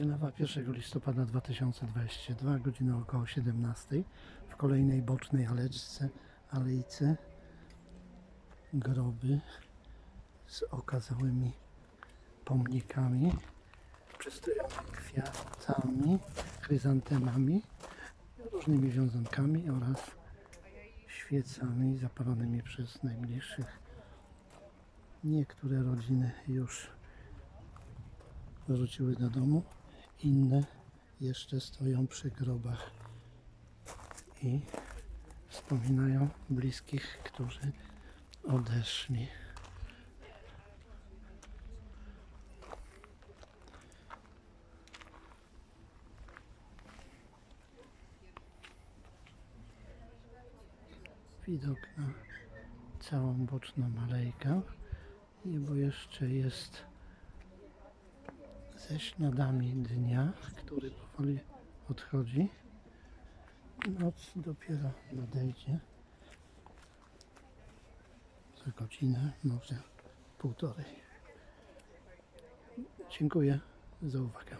Wielawa 1 listopada 2022, godzina około 17. W kolejnej bocznej aleczce, alejce groby z okazałymi pomnikami, przystojonymi kwiatami, chryzantemami, różnymi wiązankami oraz świecami zapalonymi przez najbliższych. Niektóre rodziny już wróciły do domu, inne jeszcze stoją przy grobach i wspominają bliskich, którzy odeszli. Widok na całą boczną alejkę, bo jeszcze jest ze śladami dnia, który powoli odchodzi. Noc dopiero nadejdzie za godzinę, może półtorej. Dziękuję za uwagę.